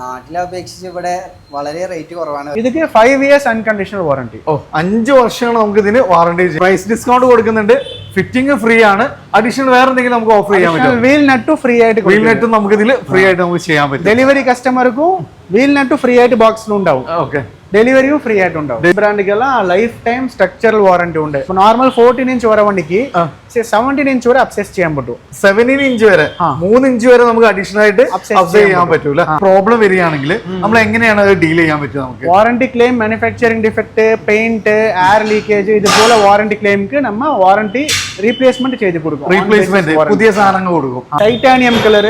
നാട്ടിലെ അപേക്ഷിച്ച് ഇവിടെ വളരെ റേറ്റ് കുറവാണ്. ഇതിക്ക് ഫൈവ് ഇയേഴ്സ് അൺകണ്ടീഷണൽ വാറണ്ടി ഓ അഞ്ച് വർഷമാണ് നമുക്ക് ഇതിന് വാറണ്ടി പ്രൈസ് ഡിസ്കൗണ്ട് കൊടുക്കുന്നുണ്ട്. ഫിറ്റിംഗ് ഫ്രീ ആണ്. അഡീഷണൽ വേറെ എന്തെങ്കിലും നമുക്ക് ഓഫർ ചെയ്യാൻ പറ്റും വീൽ നട്ട് ഫ്രീ ആയിട്ട് വീൽ നട്ടും നമുക്ക് ഇതിൽ ഫ്രീ ആയിട്ട് നമുക്ക് ചെയ്യാൻ പറ്റും. ഡെലിവറി കസ്റ്റമർക്കും വീൽ നട്ട് ഫ്രീ ആയിട്ട് ബോക്സിലുണ്ടാവും ഓക്കെ ഡെലിവറിയും ഫ്രീ ആയിട്ടുണ്ടാവും ബ്രാൻഡുകളെല്ലാം ലൈഫ് ടൈം സ്ട്രക്ചറൽ വാറന്റി ഉണ്ട്. നോർമൽ ഫോർട്ടീൻ ഇഞ്ച് വരെ വണ്ടിക്ക് സെവന്റീൻ ഇഞ്ച് വരെ അപ്സെസ് ചെയ്യാൻ പറ്റും. സെവന്റീൻ ഇഞ്ച് വരെ. മൂന്ന് ഇഞ്ച് വരെ നമുക്ക് അഡീഷണൽ ആയിട്ട് ചെയ്യാൻ പറ്റൂല. പ്രോബ്ലം വരികയാണെങ്കിൽ നമ്മൾ എങ്ങനെയാണ് അത് ഡീൽ ചെയ്യാൻ പറ്റുക നമുക്ക്? Warranty claim manufacturing defect paint air leakage ഇതുപോലെ വാറന്റി ക്ലെയിമിക്ക് നമ്മ വാറന്റി റീപ്ലേസ്മെന്റ് ചെയ്ത് കൊടുക്കും. റീപ്ലേസ്മെന്റ് പുതിയ സാധനങ്ങൾ കൊടുക്കും. ടൈറ്റാനിയം കളർ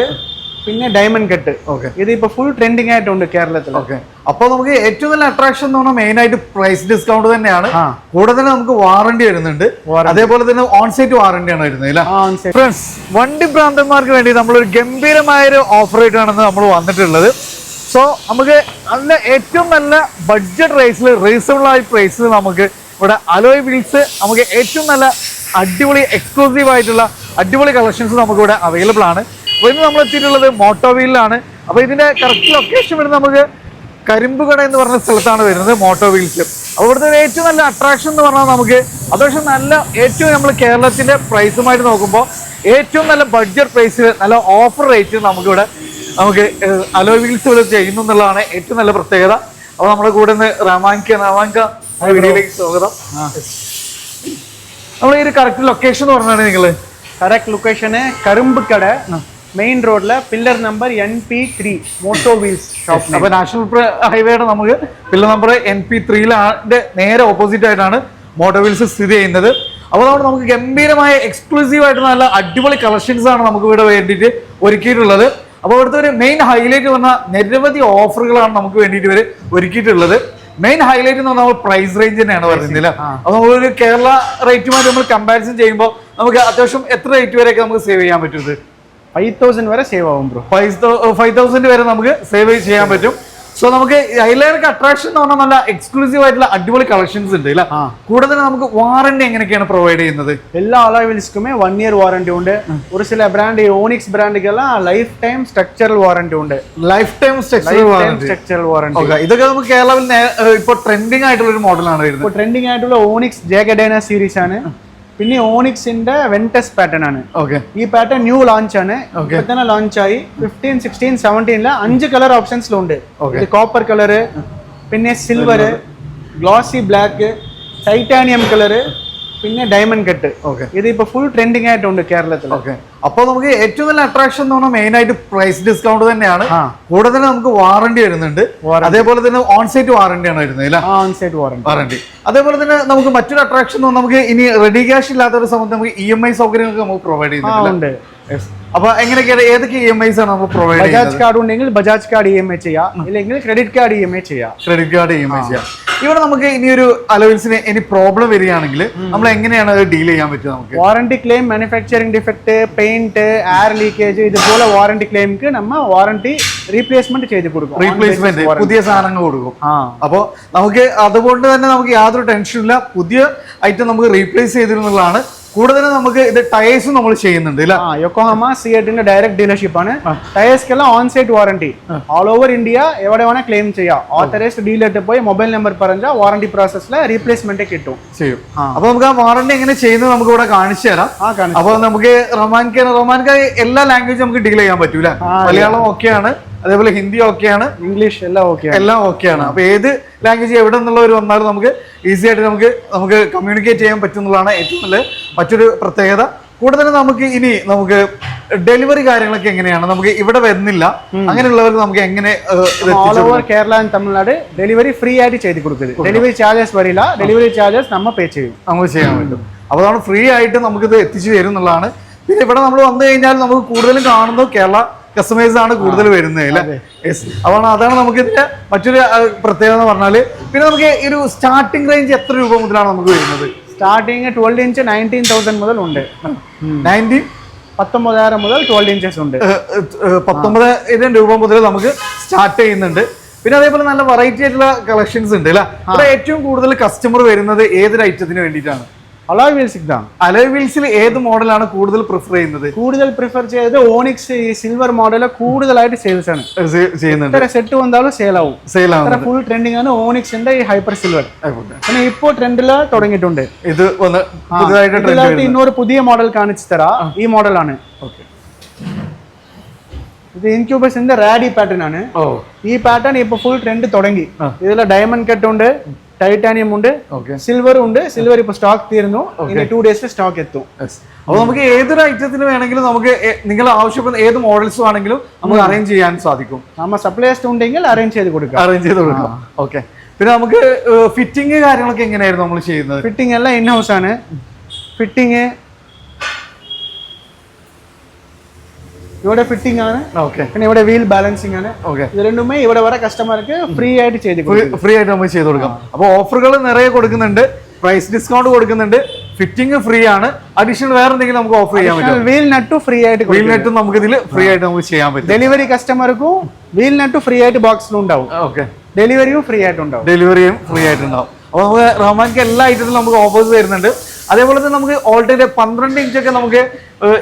പിന്നെ ഡയമണ്ട് കട്ട് ഓക്കെ ഇത് ഇപ്പൊ ഫുൾ ട്രെൻഡിങ് ആയിട്ടുണ്ട് കേരളത്തിൽ. ഓക്കെ അപ്പൊ നമുക്ക് ഏറ്റവും നല്ല അട്രാക്ഷൻ എന്ന് പറഞ്ഞാൽ മെയിൻ ആയിട്ട് പ്രൈസ് ഡിസ്കൗണ്ട് തന്നെയാണ്. കൂടുതൽ കൂടെ തന്നെ നമുക്ക് വാറണ്ടി വരുന്നുണ്ട്. അതേപോലെ തന്നെ ഓൺ സൈറ്റ് വാറണ്ടി ആണ് വരുന്നത്. ഫ്രണ്ട്സ് വണ്ടി ഭ്രാന്തന്മാർക്ക് വേണ്ടി നമ്മളൊരു ഗംഭീരമായ ഒരു ഓഫർ ആയിട്ടാണ് നമ്മൾ വന്നിട്ടുള്ളത്. സോ നമുക്ക് നല്ല ഏറ്റവും നല്ല ബഡ്ജറ്റ് റേസിൽ റീസണബിൾ ആയ പ്രൈസിൽ നമുക്ക് ഇവിടെ അലോയ് വീൽസ് നമുക്ക് ഏറ്റവും നല്ല അടിപൊളി എക്സ്ക്ലൂസീവ് ആയിട്ടുള്ള അടിപൊളി കളക്ഷൻസ് നമുക്കിവിടെ അവൈലബിൾ ആണ്. അപ്പോൾ ഇന്ന് നമ്മൾ എത്തിയിട്ടുള്ളത് മോട്ടോ വീലിലാണ് അപ്പോൾ ഇതിന്റെ കറക്റ്റ് ലൊക്കേഷൻ വരുന്നത് നമുക്ക് കരിമ്പുകട എന്ന് പറഞ്ഞ സ്ഥലത്താണ് വരുന്നത് മോട്ടോ വീൽസ് അപ്പോൾ ഇവിടുത്തെ ഏറ്റവും നല്ല അട്രാക്ഷൻ എന്ന് പറഞ്ഞാൽ നമുക്ക് അത്യാവശ്യം നല്ല ഏറ്റവും നമ്മൾ കേരളത്തിന്റെ പ്രൈസുമായിട്ട് നോക്കുമ്പോൾ ഏറ്റവും നല്ല ബഡ്ജറ്റ് പ്രൈസിൽ നല്ല ഓഫർ റേറ്റ് നമുക്കിവിടെ നമുക്ക് അലോ വീൽസ് ഇവിടെ ചെയ്യുന്നു എന്നുള്ളതാണ് ഏറ്റവും നല്ല പ്രത്യേകത. അപ്പോൾ നമ്മുടെ കൂടെ നിന്ന് റമാൻക റമാൻക വീഡിയോയിലേക്ക് സ്വാഗതം. നമ്മൾ ഈ ഒരു കറക്റ്റ് ലൊക്കേഷൻ എന്ന് പറഞ്ഞാണ് നിങ്ങൾ കറക്റ്റ് ലൊക്കേഷന് കരുമ്പ് കട മെയിൻ റോഡിലെ pillar number N P three moto wheels shop അപ്പൊ നാഷണൽ ഹൈവേയുടെ നമുക്ക് പില്ലർ നമ്പർ എൻ പി ത്രീയിലെ നേരെ ഓപ്പോസിറ്റ് ആയിട്ടാണ് മോട്ടോർ വീൽസ് സ്ഥിതി ചെയ്യുന്നത്. അപ്പോൾ നമ്മൾ നമുക്ക് ഗംഭീരമായ എക്സ്ക്ലൂസീവ് ആയിട്ട് നല്ല അടിപൊളി കളക്ഷൻസ് ആണ് നമുക്ക് ഇവിടെ വേണ്ടിയിട്ട് ഒരുക്കിയിട്ടുള്ളത്. അപ്പോൾ ഇവിടുത്തെ ഒരു മെയിൻ ഹൈലൈറ്റ് വന്ന നിരവധി ഓഫറുകളാണ് നമുക്ക് വേണ്ടിയിട്ട് ഇവർ ഒരുക്കിയിട്ടുള്ളത്. മെയിൻ ഹൈലൈറ്റ് എന്ന് പറഞ്ഞാൽ പ്രൈസ് റേഞ്ച് തന്നെയാണ് പറയുന്നത് അപ്പൊ അപ്പോൾ നമ്മളൊരു കേരള റേറ്റുമായിട്ട് നമ്മൾ കമ്പാരിസൺ ചെയ്യുമ്പോൾ നമുക്ക് അത്യാവശ്യം എത്ര റേറ്റ് വരെയൊക്കെ നമുക്ക് സേവ് ചെയ്യാൻ പറ്റും ഫൈവ് തൗസൻഡ് വരെ സേവ് ആവും ബ്രോ ഫൈവ് ഫൈവ് തൗസൻഡ് വരെ നമുക്ക് സേവ് ചെയ്യാൻ പറ്റും. സോ നമുക്ക് ഹൈലൈനർക്ക് അട്രാക്ഷൻ എന്ന് പറഞ്ഞാൽ നല്ല എക്സ്ക്ലൂസീവ് ആയിട്ടുള്ള അടിപൊളി കളക്ഷൻസ് ഉണ്ട് അല്ല? കൂടുതൽ നമുക്ക് വാറണ്ടി എങ്ങനെയൊക്കെയാണ് പ്രൊവൈഡ് ചെയ്യുന്നത്? എല്ലാ അലോയ് വീൽസ്ക്കുമേ വൺ ഇയർ വാറണ്ടി ഉണ്ട്. ഒരു ചില ബ്രാൻഡ് ഓണിക്സ് ബ്രാൻഡിക്കെല്ലാം ലൈഫ് ടൈം സ്ട്രക്ചറൽ വാറണ്ടി ഉണ്ട്. ലൈഫ് ടൈം സ്ട്രക്ചറൽ വാറണ്ടി ഇതൊക്കെ നമുക്ക് കേരളത്തിൽ ഇപ്പോൾ ട്രെൻഡിങ് ആയിട്ടുള്ള ഒരു മോഡലാണ് വരുന്നത്. ട്രെൻഡിങ് ആയിട്ടുള്ള ഓണിക്സ് ജേഗഡേന സീരീസ് ആണ്. പിന്നെ ഓണിക്സിന്റെ വെന്റസ് പാറ്റേൺ ആണ് ഓക്കെ ഈ പാറ്റേൺ ന്യൂ ലോഞ്ച് ആണ്. ഇപ്പൊ തന്നെ ലോഞ്ച് ആയി. ഫിഫ്റ്റീൻ സിക്സ്റ്റീൻ സെവന്റീനിൽ അഞ്ച് കളർ ഓപ്ഷൻസിലുണ്ട് ഇത് കോപ്പർ കളറ് പിന്നെ silver glossy black titanium colour പിന്നെ ഡയമണ്ട് കട്ട് ഓക്കെ ഇത് ഇപ്പൊ ഫുൾ ട്രെൻഡിങ് ആയിട്ടുണ്ട് കേരളത്തിൽ ഓക്കെ അപ്പൊ നമുക്ക് ഏറ്റവും നല്ല അട്രാക്ഷൻ എന്ന് പറഞ്ഞാൽ മെയിൻ ആയിട്ട് പ്രൈസ് ഡിസ്കൗണ്ട് തന്നെയാണ്. കൂടെ തന്നെ നമുക്ക് വാറണ്ടി വരുന്നുണ്ട്. അതേപോലെ തന്നെ ഓൺ സൈറ്റ് വാറണ്ടി ആണ് വരുന്നത് ഓൺ സൈറ്റ് വാറണ്ടി വാറണ്ടി അതേപോലെ തന്നെ നമുക്ക് മറ്റൊരു അട്രാക്ഷൻ നമുക്ക് ഇനി റെഡി ക്യാഷ് ഇല്ലാത്ത ഒരു സമയത്ത് നമുക്ക് ഇ എം ഐ സൗകര്യങ്ങളൊക്കെ നമുക്ക് പ്രൊവൈഡ് ചെയ്യുന്നുണ്ട്. അപ്പൊ എങ്ങനെയൊക്കെയാണ് ഏതൊക്കെ ഇ എം ഐസ് ആണ് നമ്മൾ പ്രൊവൈഡ് ചെയ്യുന്നത്? ബജാജ് കാർഡ് ഉണ്ടെങ്കിൽ Bajaj card E M I ചെയ്യാം. ഇല്ലെങ്കിൽ credit card E M I ചെയ്യാം. Credit card E M I ചെയ്യാം. ഇവിടെ നമുക്ക് ഇനി ഒരു അലവൻസിന് ഇനി പ്രോബ്ലം വരികയാണെങ്കിൽ നമ്മൾ എങ്ങനെയാണ് അത് ഡീൽ ചെയ്യാൻ പറ്റുക നമുക്ക് warranty claim manufacturing defect paint air leakage இது போல வாரண்டி கிளைமுக்கு நம்ம வாரண்டி ரீப்ளேஸ்மெண்ட் ചെയ്ത് കൊടുക്കും റീപ്ലേസ്മെന്റ് പുതിയ സാധനങ്ങൾ കൊടുക്കും ആ അപ്പോൾ നമുക്ക് അതുകൊണ്ട് തന്നെ നമുക്ക് യാതൊരു ടെൻഷനും ഇല്ല പുതിയ ഐറ്റം നമുക്ക് റീപ്ലേസ് ചെയ്തിരുന്നുള്ളതാണ് കൂടുതൽ നമുക്ക് ഇത് ടയേഴ്സ് നമ്മൾ ചെയ്യുന്നുണ്ട് യൊക്കോഹാമ സിയറ്റിന്റെ ഡയറക്ട് ഡീലർഷിപ്പ് ആണ്. ടയേഴ്സ്ക്കെല്ലാം on site warranty all over India എവിടെ വേണേ ക്ലെയിം ചെയ്യാം. ഓത്തറൈസ്ഡ് ഡീലറിട്ട് പോയി മൊബൈൽ നമ്പർ പറഞ്ഞാൽ വാറണ്ടി പ്രോസസ്സിൽ റീപ്ലേസ്മെന്റ് കിട്ടും. ചെയ്യും. അപ്പൊ നമുക്ക് ആ വാറണ്ടി എങ്ങനെ ചെയ്യുന്നത് നമുക്ക് ഇവിടെ കാണിച്ചു തരാം. അപ്പൊ നമുക്ക് റൊമാൻക റൊമാൻക എല്ലാ ലാംഗ്വേജും നമുക്ക് ഡീൽ ചെയ്യാൻ പറ്റൂല മലയാളം ഓക്കെയാണ് അതേപോലെ ഹിന്ദി ഓക്കെയാണ് ഇംഗ്ലീഷ് എല്ലാം ഓക്കെ എല്ലാം ഓക്കെയാണ് അപ്പൊ ഏത് ലാംഗ്വേജ് എവിടെ നിന്നുള്ളവർ വന്നാലും നമുക്ക് ഈസി ആയിട്ട് നമുക്ക് നമുക്ക് കമ്മ്യൂണിക്കേറ്റ് ചെയ്യാൻ പറ്റുന്നതാണ് ഏറ്റവും നല്ല മറ്റൊരു പ്രത്യേകത കൂടുതൽ നമുക്ക് ഇനി നമുക്ക് ഡെലിവറി കാര്യങ്ങളൊക്കെ എങ്ങനെയാണ്? നമുക്ക് ഇവിടെ വരുന്നില്ല. അങ്ങനെയുള്ളവർക്ക് നമുക്ക് എങ്ങനെ all over Kerala and Tamil Nadu delivery free ആയിട്ട് ചെയ്ത് കൊടുക്കുന്നത് ഡെലിവറി ചാർജസ് വരില്ല. ഡെലിവറി ചാർജസ് നമ്മൾ പേ ചെയ്യും. നമുക്ക് ചെയ്യാൻ പറ്റും. അപ്പോൾ നമ്മൾ ഫ്രീ ആയിട്ട് നമുക്കിത് എത്തിച്ചു തരും എന്നുള്ളതാണ്. പിന്നെ ഇവിടെ നമ്മൾ വന്നു കഴിഞ്ഞാൽ നമുക്ക് കൂടുതലും കാണുന്നത് കേരള കസ്റ്റമേഴ്സ് ആണ് കൂടുതൽ വരുന്നത് അല്ലേ? അപ്പോൾ അതാണ് നമുക്ക് ഇതിന്റെ മറ്റൊരു പ്രത്യേകത എന്ന് പറഞ്ഞാൽ പിന്നെ നമുക്ക് ഈ ഒരു സ്റ്റാർട്ടിംഗ് റേഞ്ച് എത്ര രൂപ മുതലാണ് നമുക്ക് വരുന്നത്? Starting twelve inch nineteen thousand മുതൽ ഉണ്ട്. നയന്റീൻ പത്തൊമ്പതായിരം മുതൽ ട്വൽവ് ഇഞ്ചസ് ഉണ്ട്. പത്തൊമ്പതായിരം രൂപ മുതൽ നമുക്ക് സ്റ്റാർട്ട് ചെയ്യുന്നുണ്ട്. പിന്നെ അതേപോലെ നല്ല വെറൈറ്റി ആയിട്ടുള്ള കളക്ഷൻസ് ഉണ്ട് അല്ലേ? ഏറ്റവും കൂടുതൽ കസ്റ്റമർ വരുന്നത് ഏതൊരു ഐറ്റത്തിന് വേണ്ടിയിട്ടാണ്? അലോയ് വീൽസ് ഇതാണ് അലോയ് വീൽസിൽ ഏത് മോഡലാണ് കൂടുതൽ പ്രിഫർ ചെയ്യുന്നത്? കൂടുതൽ പ്രിഫർ ചെയ്തത് ഓണിക്സ് ഈ സിൽവർ മോഡൽ കൂടുതലായിട്ട് സെയിൽസ് ആണ്. ചെയ്യുന്നത് ചെയ്യുന്നുണ്ട്. എത്ര സെറ്റ് വന്നാലും സെയിൽ ആവും. സെയിൽ ആവും ഫുൾ ട്രെൻഡിങ് ആണ് ഓണിക്സിന്റെ ഈ ഹൈപ്പർ സിൽവർ പിന്നെ ഇപ്പോ ട്രെൻഡിൽ തുടങ്ങിയിട്ടുണ്ട്. ഇത് ഒന്ന് പുതുതായിട്ട് ഇന്നൊരു പുതിയ മോഡൽ കാണിച്ചു തരാ. ഈ മോഡലാണ് ഓക്കെ. ഇത് ഇൻക്യൂബേഴ്സിന്റെ റാഡി പാറ്റേൺ ആണ്. ഈ പാറ്റേൺ ഇപ്പൊ ഫുൾ ട്രെൻഡ് തുടങ്ങി. ഇതിൽ ഡയമണ്ട് കെട്ടുണ്ട് ഉണ്ട്. ടൈറ്റാനിയം ഉണ്ട് ഓക്കെ സിൽവർ ഉണ്ട്. സിൽവർ ഇപ്പൊ സ്റ്റോക്ക് തീർന്നു ഇനി ടു ഡേയ്സിൽ സ്റ്റോക്ക് എത്തും. അപ്പൊ നമുക്ക് ഏതൊരു ഐറ്റത്തിന് വേണമെങ്കിലും നമുക്ക് നിങ്ങൾ ആവശ്യപ്പെടുന്ന ഏത് മോഡൽസ് ആണെങ്കിലും നമുക്ക് അറേഞ്ച് ചെയ്യാൻ സാധിക്കും. നമ്മൾ സപ്ലൈസ് ഉണ്ടെങ്കിൽ അറേഞ്ച് ചെയ്ത് കൊടുക്കാം. അറേഞ്ച് ചെയ്ത് കൊടുക്കാം. ഓക്കെ പിന്നെ നമുക്ക് ഫിറ്റിംഗ് കാര്യങ്ങളൊക്കെ എങ്ങനെയായിരുന്നു നമ്മൾ ചെയ്യുന്നത്? ഫിറ്റിംഗ് എല്ലാം ഇൻ ഹൗസ് ആണ്. ഫിറ്റിംഗ് ഇവിടെ ഫിറ്റിംഗ് ആണ്. ഓക്കെ പിന്നെ ഇവിടെ വീൽ ബാലൻസിങ് ആണ്. ഓക്കെ ഇത് രണ്ടുമേ ഇവിടെ വരെ കസ്റ്റമർക്ക് ഫ്രീ ആയിട്ട് ചെയ്ത് ഫ്രീ ആയിട്ട് നമുക്ക് ചെയ്ത് കൊടുക്കാം. അപ്പൊ ഓഫറുകൾ നിറയെ കൊടുക്കുന്നുണ്ട്. പ്രൈസ് ഡിസ്കൗണ്ട് കൊടുക്കുന്നുണ്ട്. ഫിറ്റിംഗ് ഫ്രീ ആണ്. അഡീഷണൽ വേറെ എന്തെങ്കിലും നമുക്ക് ഓഫർ ചെയ്യാൻ പറ്റും വീൽ നട്ട് ഫ്രീ ആയിട്ട് വീൽ നട്ട് നമുക്ക് ഇതിൽ ഫ്രീ ആയിട്ട് നമുക്ക് ചെയ്യാൻ പറ്റും. ഡെലിവറി കസ്റ്റമർക്കും വീൽ നട്ട് ഫ്രീ ആയിട്ട് ബോക്സിൽ ഉണ്ടാവും. ഓക്കെ ഡെലിവറിയും ഫ്രീ ആയിട്ട് ഉണ്ടാവും. ഡെലിവറിയും ഫ്രീ ആയിട്ട് ആയിട്ടുണ്ടാവും. അപ്പോൾ നമുക്ക് റഹ്മാൻക്ക് എല്ലാ ഐറ്റത്തിലും നമുക്ക് ഓഫേഴ്സ് വരുന്നുണ്ട്. അതേപോലെ തന്നെ നമുക്ക് ഓൾറെഡി പന്ത്രണ്ട് ഇഞ്ചൊക്കെ നമുക്ക്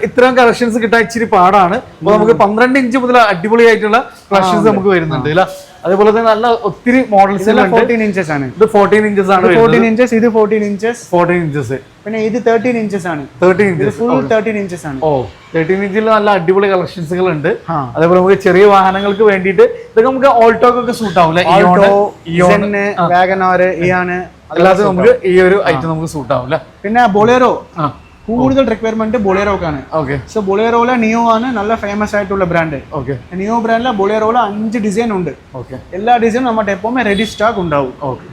ഇത്രയും കളക്ഷൻസ് കിട്ടാൻ ഇച്ചിരി പാടാണ്. അപ്പോൾ നമുക്ക് പന്ത്രണ്ട് ഇഞ്ച് മുതൽ അടിപൊളിയായിട്ടുള്ള കളക്ഷൻസ് നമുക്ക് വരുന്നുണ്ട്. അല്ല അതേപോലെ തന്നെ നല്ല ഒത്തിരി മോഡൽസ് ഫോർട്ടീൻ ഇഞ്ചസ് ആണ്. ഇത് ഫോർട്ടീൻ ഇഞ്ചസ് ആണ് ഫോർട്ടീൻ ഇഞ്ചസ് ഇത് ഫോർട്ടീൻ ഇഞ്ചസ് ഫോർട്ടീൻ ഇഞ്ചസ് പിന്നെ ഇത് തേർട്ടീൻ ഇഞ്ചസ് ആണ്. Thirteen inches full thirteen inches ആണ്. ഓ തേർട്ടീൻ ഇഞ്ചിൽ നല്ല അടിപൊളി കളക്ഷൻസുകൾ ഉണ്ട് അതേപോലെ നമുക്ക് ചെറിയ വാഹനങ്ങൾക്ക് വേണ്ടിയിട്ട് ഇതൊക്കെ നമുക്ക് ഓൾട്ടോക്കൊക്കെ സൂട്ട് ആവും ആൾട്ടോ ഇയോൺ വാഗനാർ ഇയാണ് അല്ലാതെ നമുക്ക് ഈ ഒരു ഐറ്റം നമുക്ക് സൂട്ട് ആവും പിന്നെ ബൊളേറോ കൂടുതൽ റിക്വയർമെന്റ് ബൊളേറോക്കാണ്. ഓക്കെ. സോ ബൊളേറോയിലെ നിയോ ആണ് നല്ല ഫേമസ് ആയിട്ടുള്ള ബ്രാൻഡ് ഓക്കെ. നിയോ ബ്രാൻഡിലെ ബൊളേറോയിലെ അഞ്ച് ഡിസൈൻ ഉണ്ട്. ഓക്കെ. എല്ലാ ഡിസൈനും നമ്മുടെ എപ്പോഴും റെഡി സ്റ്റോക്ക് ഉണ്ടാവും. ഓക്കെ.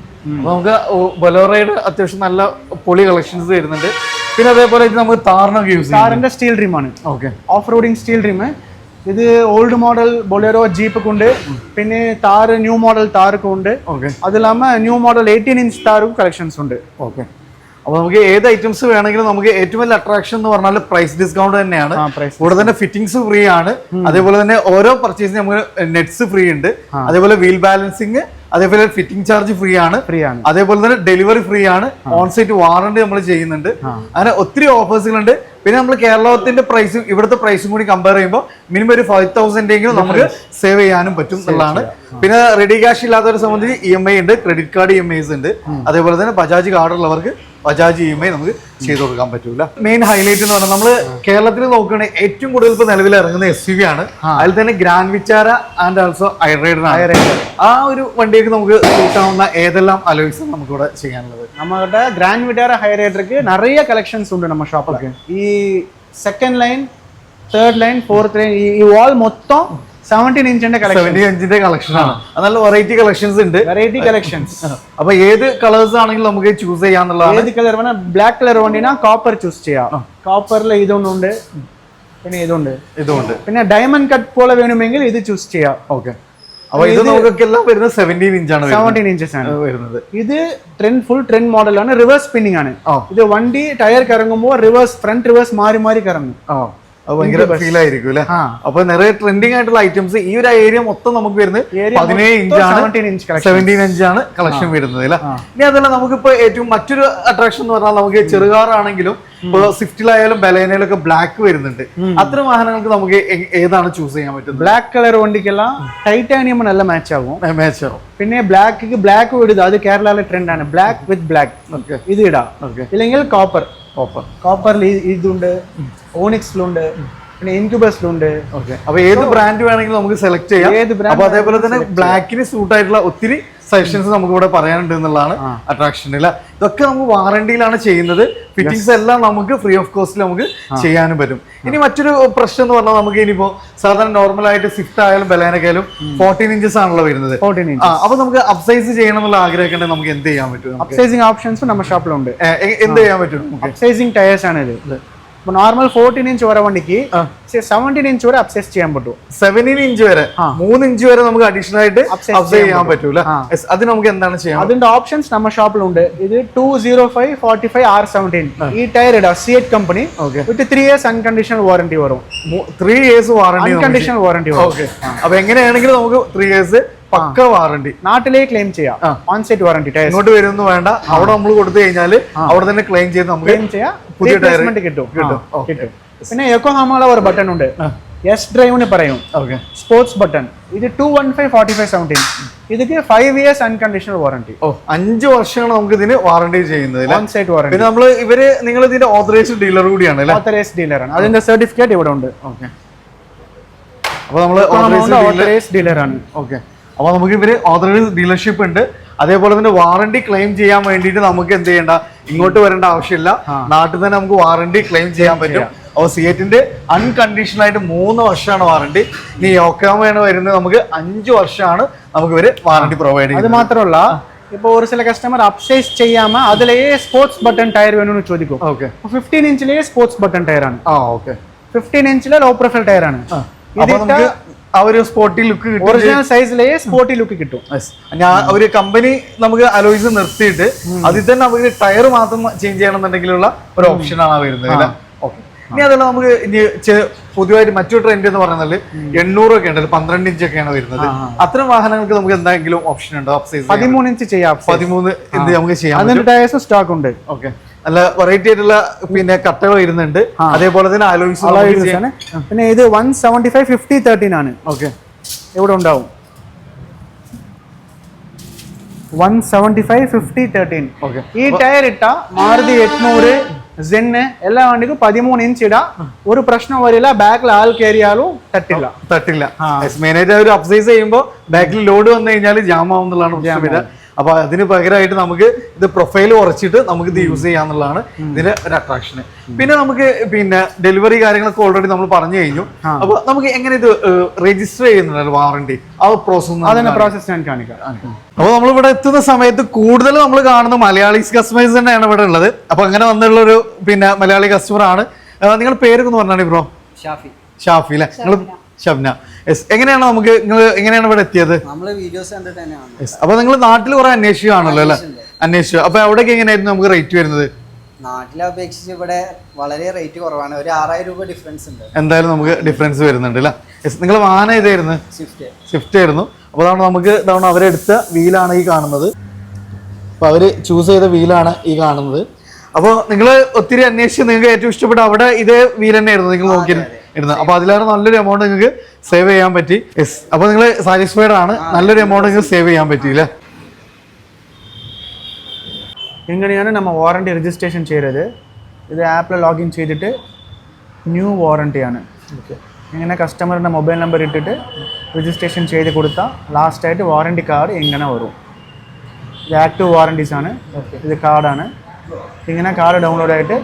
നമുക്ക് ബൊലോറയുടെ അത്യാവശ്യം നല്ല പൊളി കളക്ഷൻസ് വരുന്നുണ്ട്. പിന്നെ അതേപോലെ ഇത് നമുക്ക് താറിനൊക്കെ യൂസ് കാറിന്റെ സ്റ്റീൽ ഡ്രീം ആണ്. Okay. Off roading steel rim ഇത് ഓൾഡ് മോഡൽ ബൊലേറോ ജീപ്പ് ഉണ്ട്. പിന്നെ താറ് ന്യൂ മോഡൽ താറൊക്കെ ഉണ്ട്. ഓക്കെ. അതില്ലാമ ന്യൂ മോഡൽ എയ്റ്റീൻ ഇഞ്ച് താറും കളക്ഷൻസ് ഉണ്ട്. ഓക്കെ. അപ്പൊ നമുക്ക് ഏത് ഐറ്റംസ് വേണമെങ്കിലും നമുക്ക് ഏറ്റവും വലിയ അട്രാക്ഷൻ എന്ന് പറഞ്ഞാൽ പ്രൈസ് ഡിസ്കൗണ്ട് തന്നെയാണ്. കൂടെ തന്നെ ഫിറ്റിംഗ്സ് ഫ്രീ ആണ്. അതേപോലെ തന്നെ ഓരോ പർച്ചേസിന് നമുക്ക് നെറ്റ്സ് ഫ്രീ ഉണ്ട്. അതേപോലെ വീൽ ബാലൻസിങ് അതേപോലെ ഫിറ്റിംഗ് ചാർജ് ഫ്രീ ആണ്. ഫ്രീ ആണ്. അതേപോലെ തന്നെ ഡെലിവറി ഫ്രീ ആണ്. ഓൺ സൈറ്റ് വാറണ്ടി നമ്മൾ ചെയ്യുന്നുണ്ട്. അങ്ങനെ ഒത്തിരി ഓഫേഴ്സുകളുണ്ട് പിന്നെ നമ്മൾ കേരളത്തിന്റെ പ്രൈസും ഇവിടുത്തെ പ്രൈസും കൂടി കമ്പയർ ചെയ്യുമ്പോൾ മിനിമം ഒരു ഫൈവ് തൗസൻഡ് എങ്കിലും നമുക്ക് സേവ് ചെയ്യാനും പറ്റും എന്നുള്ളതാണ്. പിന്നെ റെഡി ക്യാഷ് ഇല്ലാത്തവരെ സംബന്ധിച്ച് ഇ എം ഐ ഉണ്ട് credit card E M Is ഉണ്ട്. അതേപോലെ തന്നെ ബജാജ് കാർഡ് ഉള്ളവർക്ക് ബജാജ് ഇ നമുക്ക് ചെയ്ത് കൊടുക്കാൻ പറ്റൂല. മെയിൻ ഹൈലൈറ്റ് എന്ന് പറഞ്ഞാൽ നമ്മൾ കേരളത്തിൽ നോക്കുകയാണെങ്കിൽ ഏറ്റവും കൂടുതൽ ഇപ്പൊ നിലവിൽ ഇറങ്ങുന്ന എസ് യു വി ആണ്. അതിൽ തന്നെ ഗ്രാൻഡ് വിചാര ആൻഡ് ആൾസോ ഐറൈഡറാണ് ആ ഒരു വണ്ടിയൊക്കെ നമുക്ക് കൂട്ടാവുന്ന ഏതെല്ലാം അലോയ്സ് നമുക്കിവിടെ ചെയ്യാനുള്ളത്. നമ്മുടെ ഗ്രാൻഡ് വിചാര ഹൈറൈഡർക്ക് നിറയെ കളക്ഷൻസ് ഉണ്ട് നമ്മുടെ ഷോപ്പിലൊക്കെ ഈ second line third line fourth line ഈ വാൾ മൊത്തം സെവന്റീൻ ഇഞ്ചിന്റെ സെവന്റീൻ ഇഞ്ചിന്റെ കളക്ഷൻ ആണ്. നല്ല വെറൈറ്റി കളക്ഷൻസ് ഉണ്ട്. വെറൈറ്റി കളക്ഷൻസ് അപ്പൊ ഏത് കളേഴ്സ് ആണെങ്കിലും നമുക്ക് ചൂസ് ചെയ്യാന്നുള്ളതാണ്. ഏത് കളർ വേണം ബ്ലാക്ക് കളർ വേണ്ടിനാ കോപ്പർ ചൂസ് ചെയ്യാം. കോപ്പറിൽ ഇതൊന്നുണ്ട് പിന്നെ ഇതുണ്ട് ഇതുണ്ട്. പിന്നെ ഡയമണ്ട് കട്ട് പോലെ വേണമെങ്കിൽ ഇത് ചൂസ് ചെയ്യാം. ഓക്കെ അപ്പൊ ഇത് നമുക്കെല്ലാം വരുന്നത് സെവന്റീൻ ഇഞ്ചാണ് സെവന്റീൻ ഇഞ്ചസ് ആണ്. വരുന്നത്. ഇത് ട്രെൻഡ് ഫുൾ ട്രെൻഡ് മോഡലാണ് റിവേഴ്സ് സ്പിന്നിംഗ് ആണ്. ഇത് വണ്ടി ടയർ കറങ്ങുമ്പോൾ റിവേഴ്സ് ഫ്രണ്ട് റിവേഴ്സ് മാറി മാറി കറങ്ങും. അപ്പൊ നിറയെ ട്രെൻഡിങ് ആയിട്ടുള്ള ഐറ്റംസ് ഈ ഒരു ഏരിയ മൊത്തം നമുക്ക് വരുന്നത് പതിനേഴ് ആണ്. ഇഞ്ചാണ് 17 inch collection. സെവന്റീൻ ഇഞ്ചാണ് കളക്ഷൻ വരുന്നത് അല്ലെ? ഇനി അതല്ല നമുക്കിപ്പോ ഏറ്റവും മറ്റൊരു അട്രാക്ഷൻ എന്ന് പറഞ്ഞാൽ നമുക്ക് ചെറുകാറാണെങ്കിലും ഇപ്പൊ സ്വിഫ്റ്റിലായാലും ബലേനയിലും ഒക്കെ ബ്ലാക്ക് വരുന്നുണ്ട് അത്തരം വാഹനങ്ങൾക്ക് നമുക്ക് ഏതാണ് ചൂസ് ചെയ്യാൻ പറ്റുന്നത്? ബ്ലാക്ക് കളർ വണ്ടിക്കെല്ലാം ടൈറ്റാനിയം നല്ല മാച്ച് ആകും. മാച്ച് ആകും പിന്നെ ബ്ലാക്ക് ബ്ലാക്ക് ഇടുക അത് കേരളയിലെ ട്രെൻഡാണ് ബ്ലാക്ക് വിത്ത് ബ്ലാക്ക് ഇത് ഇടാം. ഇല്ലെങ്കിൽ കോപ്പർ ഓപ്പർ കോപ്പറിൽ ഇതുണ്ട് ഓണിക്സിലുണ്ട് പിന്നെ ഇൻക്യൂബേഴ്സിലുണ്ട് ഓക്കെ അപ്പൊ ഏത് ബ്രാൻഡ് വേണമെങ്കിലും നമുക്ക് സെലക്ട് ചെയ്യാം. ഏത് അതേപോലെ തന്നെ ബ്ലാക്കിന് സൂട്ട് ആയിട്ടുള്ള ഒത്തിരി സജഷൻസ് നമുക്ക് ഇവിടെ പറയാനുണ്ട് എന്നുള്ളതാണ് അട്രാക്ഷൻ അല്ല ഇതൊക്കെ നമുക്ക് വാറണ്ടിയിലാണ് ചെയ്യുന്നത്. ഫിറ്റിംഗ്സ് എല്ലാം നമുക്ക് ഫ്രീ ഓഫ് കോസ്റ്റിൽ നമുക്ക് ചെയ്യാനും പറ്റും. ഇനി മറ്റൊരു പ്രശ്നം എന്ന് പറഞ്ഞാൽ നമുക്ക് ഇനിയിപ്പോ സാധാരണ നോർമൽ ആയിട്ട് സ്വിഫ്റ്റ് ആയാലും ബലാനക്കായാലും ഫോർട്ടീൻ ഇഞ്ചസ് ആണല്ലോ വരുന്നത്. അപ്പൊ നമുക്ക് അപ്സൈസ് ചെയ്യണം എന്നുള്ള ആഗ്രഹമൊക്കെ ഉണ്ടെങ്കിൽ നമുക്ക് എന്ത് ചെയ്യാൻ പറ്റും? അപ്സൈസിങ് ഓപ്ഷൻസ് നമ്മുടെ ഷോപ്പിലുണ്ട് എന്ത് ചെയ്യാൻ പറ്റും അപ്സൈസിങ് ടയേഴ്സ് ആണ് ഇത് നോർമൽ ഫോർട്ടീൻ ഇഞ്ച് വരെ വണ്ടിക്ക്. സെവന്റീൻ ഇഞ്ച് വരെ അപ്സൈസ് ചെയ്യാൻ പറ്റും. സെവന്റീൻ ഇഞ്ച് വരെ. മൂന്ന് ഇഞ്ച് വരെ നമുക്ക് അഡീഷണൽ ആയിട്ട് അപ്സൈസ് ചെയ്യാൻ പറ്റൂല അത് നമുക്ക് എന്താണ് ചെയ്യാം അതിന്റെ ഓപ്ഷൻസ് നമ്മുടെ ഷോപ്പിലുണ്ട് ഇത് two zero five forty five R seventeen ഈ ടയർ ഇടാം CEAT company. With three years unconditional warranty വരും. Three years warranty unconditional warranty വരും. അപ്പൊ എങ്ങനെയാണെങ്കിലും നമുക്ക് ത്രീ ഇയേഴ്സ് പക്ക വാറണ്ടി നാട്ടിലേ ക്ലെയിം ചെയ്യാം. ഓൺ സൈറ്റ് വാറണ്ടി ടയർ ഇങ്ങോട്ട് വരുമെന്ന് വേണ്ട. അവിടെ നമ്മൾ കൊടുത്തു കഴിഞ്ഞാൽ അവിടെ തന്നെ ക്ലെയിം ചെയ്ത് നമുക്ക് ക്ലെയിം ചെയ്യാം. പുതിയ ടയർ കിട്ടും. കിട്ടും. പിന്നെ യോക്കോഹാമയുടെ ഒരു ബട്ടൺ ഉണ്ട്. എസ് ഡ്രൈവിന് പറയും. ഓക്കെ സ്പോർട്സ് ബട്ടൺ ഇത് two one five forty five seventeen ഇതിക്ക് ഫൈവ് ഇയേഴ്സ് അൺകണ്ടീഷണൽ വാറണ്ടി ഓ അഞ്ച് വർഷമാണ് നമുക്ക് ഇതിന് വാറണ്ടി ചെയ്യുന്നത്? ഓൺ സൈറ്റ് വാറണ്ടി പിന്നെ നമ്മൾ ഇവർ നിങ്ങൾ ഇതിന്റെ ഓതറൈസ്ഡ് ഡീലർ കൂടിയാണ് ഓത്തറൈസ് ഡീലറാണ് അതിന്റെ സർട്ടിഫിക്കറ്റ് ഇവിടെ ഉണ്ട്. ഓക്കെ അപ്പൊ നമ്മൾ ഓതറൈസ്ഡ് ഡീലറാണ് ഓക്കെ അപ്പൊ നമുക്ക് ഇവര് ഓതറൈസ് ഡീലർഷിപ്പ് ഉണ്ട് അതേപോലെ തന്നെ വാറണ്ടി ക്ലെയിം ചെയ്യാൻ വേണ്ടിയിട്ട് നമുക്ക് എന്ത് ചെയ്യണ്ട ഇങ്ങോട്ട് വരേണ്ട ആവശ്യമില്ല നാട്ടിൽ തന്നെ നമുക്ക് വാറണ്ടി ക്ലെയിം ചെയ്യാൻ പറ്റും അപ്പോൾ സിയറ്റിന്റെ അൺകണ്ടീഷണൽ ആയിട്ട് മൂന്ന് വർഷമാണ് വാറണ്ടി ഇനി യോക്കാമയാണ് വരുന്നത് നമുക്ക് അഞ്ച് വർഷമാണ് നമുക്ക് ഇവര് വാറണ്ടി പ്രൊവൈഡ് അത് ചെയ്യുന്നത് മാത്രമല്ല இப்போ ஒரு சில கஸ்டமர் அப்சைஸ் செய்யாம அதுலயே ஸ்போர்ட்ஸ் பட்டன் டயர் வேணும்னு ചോദിക്കും okay fifteen ഇഞ്ചിലെ sports button tyre ആണ് ആ okay fifteen ഇഞ്ചിലെ law profile tyre ആണ് അപ്പൊ നമുക്ക് ആ ഒരു സ്പോട്ടി ലുക്ക് കിട്ടും ഒറിജിനൽ സൈസിലെ സ്പോർട്ടി ലുക്ക് കിട്ടും. ഞാൻ ഒരു കമ്പനി നമുക്ക് അലോയിസ് നിർത്തിയിട്ട് അതിൽ തന്നെ അവർ ടയർ മാത്രം ചേഞ്ച് ചെയ്യണമെന്നുണ്ടെങ്കിലുള്ള ഒരു ഓപ്ഷൻ ആണ് വരുന്നത് ഓക്കെ ഇനി അതല്ല നമുക്ക് ഇനി പൊതുവായിട്ട് മറ്റു മറ്റൊരു ട്രെൻഡ് എന്ന് പറയുന്നത് എണ്ണൂറൊക്കെ ഉണ്ടല്ലോ പന്ത്രണ്ട് ഇഞ്ച് ഒക്കെയാണ് വരുന്നത്. അത്തരം വാഹനങ്ങൾക്ക് നമുക്ക് എന്തെങ്കിലും ഓപ്ഷൻ ഉണ്ടോ? പതിമൂന്ന് ഇഞ്ച് ചെയ്യാം. പതിമൂന്ന് ഇഞ്ച് നമുക്ക് ചെയ്യാം ടയേഴ്സും സ്റ്റോക്ക് ഉണ്ട്. ഓക്കെ നല്ല വെറൈറ്റി ആയിട്ടുള്ള പിന്നെ കട്ടകൾ വരുന്നുണ്ട്. അതേപോലെ തന്നെ ആലോചിച്ച് പിന്നെ ഇത് one seventy five fifty thirteen ആണ്. ഓക്കെ എവിടെ ഉണ്ടാവും. One seventy five fifty thirteen okay ഈ ടയർ ഇട്ട മാരുതി എട്നൂറ് സെന്ന് എല്ലാ വണ്ടിക്കും പതിമൂന്ന് ഇഞ്ച് ഇടാ. ഒരു പ്രശ്നം വരില്ല ബാക്കിൽ ആൾ കയറിയാലും തട്ടില്ല. തട്ടില്ല. മെയിനായിട്ട് അവർ അപ്സൈസ് ചെയ്യുമ്പോൾ ബാക്കിൽ ലോഡ് വന്നു കഴിഞ്ഞാൽ ജാം ആവുന്നുള്ളതാണ് പ്രശ്നം അപ്പൊ അതിന് പകരമായിട്ട് നമുക്ക് ഇത് പ്രൊഫൈൽ കുറച്ചിട്ട് നമുക്ക് ഇത് യൂസ് ചെയ്യാന്നുള്ളതാണ് ഇതിന്റെ ഒരു അട്രാക്ഷൻ പിന്നെ നമുക്ക് പിന്നെ ഡെലിവറി കാര്യങ്ങളൊക്കെ ഓൾറെഡി നമ്മൾ പറഞ്ഞു കഴിഞ്ഞു. അപ്പൊ നമുക്ക് എങ്ങനെ ഇത് രജിസ്റ്റർ ചെയ്യുന്നുണ്ടല്ലോ വാറണ്ടി ആ പ്രോസസ് അതിന്റെ പ്രോസസ് ഞാൻ കാണിക്കാം. അപ്പോൾ നമ്മൾ ഇവിടെ എത്തുന്ന സമയത്ത് കൂടുതൽ നമ്മൾ കാണുന്ന മലയാളീസ് കസ്റ്റമേഴ്സ് തന്നെയാണ് ഇവിടെ ഉള്ളത്. അപ്പൊ അങ്ങനെ വന്നുള്ള ഒരു പിന്നെ മലയാളി കസ്റ്റമർ ആണ്. നിങ്ങളുടെ പേരൊക്കെ ഒന്ന് പറഞ്ഞാണ് ബ്രോ ഷാഫി. ഷാഫി അല്ലെ നിങ്ങൾ ഷബ്ന. എങ്ങനെയാണ് നമുക്ക് നിങ്ങൾ എങ്ങനെയാണ് ഇവിടെ എത്തിയത്? അപ്പൊ നിങ്ങൾ നാട്ടിൽ കുറെ അന്വേഷിക്കുകയാണല്ലോ അല്ലെ? അന്വേഷിച്ചു. അപ്പൊ അവിടേക്ക് എങ്ങനെയായിരുന്നു നമുക്ക് റേറ്റ് വരുന്നത്? നാട്ടിലെ അപേക്ഷിച്ച് ഇവിടെ വളരെ റേറ്റ് കുറവാണ്. ഒരു ആറായിരം രൂപ ഡിഫറൻസ് ഉണ്ട്. എന്തായാലും നമുക്ക് ഡിഫറൻസ് വരുന്നുണ്ട് അല്ലേ? നിങ്ങൾ വാഹനം ഏതായിരുന്നു? സ്വിഫ്റ്റ് സ്വിഫ്റ്റ് ആയിരുന്നു. അപ്പോൾ അതാണ് നമുക്ക് ഇതാണ് അവരെടുത്ത വീലാണ് ഈ കാണുന്നത്. അപ്പോൾ അവർ ചൂസ് ചെയ്ത വീലാണ് ഈ കാണുന്നത്. അപ്പോൾ നിങ്ങൾ ഒത്തിരി അന്വേഷിച്ച് നിങ്ങൾക്ക് ഏറ്റവും ഇഷ്ടപ്പെട്ട അവിടെ ഇതേ വീൽ തന്നെയായിരുന്നു നിങ്ങൾ നോക്കി ഇരുന്നത് അപ്പോൾ അതിലേറെ നല്ലൊരു എമൗണ്ട് നിങ്ങൾക്ക് സേവ് ചെയ്യാൻ പറ്റി. യെസ് അപ്പോൾ നിങ്ങൾ സാറ്റിസ്ഫൈഡ് ആണ്. നല്ലൊരു എമൗണ്ട് നിങ്ങൾക്ക് സേവ് ചെയ്യാൻ പറ്റിയില്ലേ? എങ്ങനെയാണ് നമ്മ വാറണ്ടി രജിസ്ട്രേഷൻ ചെയ്തത് ഇത് ആപ്പിൽ ലോഗിൻ ചെയ്തിട്ട് ന്യൂ വാറണ്ടിയാണ് ഇങ്ങനെ കസ്റ്റമറിന്റെ മൊബൈൽ നമ്പർ ഇട്ടിട്ട് രജിസ്ട്രേഷൻ ചെയ്ത് കൊടുത്താൽ ലാസ്റ്റായിട്ട് വാറണ്ടി കാർഡ് എങ്ങനെ വരും. ഇത് ആക്റ്റീവ് വാറണ്ടീസ് ആണ്. ഇത് കാർഡാണ് ഇങ്ങനെ കാർഡ് ഡൗൺലോഡ് ആയിട്ട്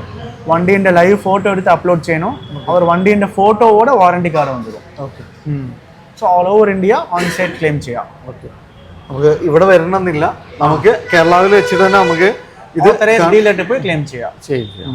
വണ്ടീന്റെ ലൈവ് ഫോട്ടോ എടുത്ത് അപ്ലോഡ് ചെയ്യണം. അവർ വണ്ടീന്റെ ഫോട്ടോയോടെ warranty card വന്നിരും okay. So all over India on site claim ചെയ്യാം. ഓക്കെ. നമുക്ക് ഇവിടെ വരണമെന്നില്ല. നമുക്ക് കേരളാവിൽ വെച്ചിട്ട് തന്നെ നമുക്ക് ഇത് ഡീലറിട്ട് പോയി ക്ലെയിം ചെയ്യാം ചെയ്യും.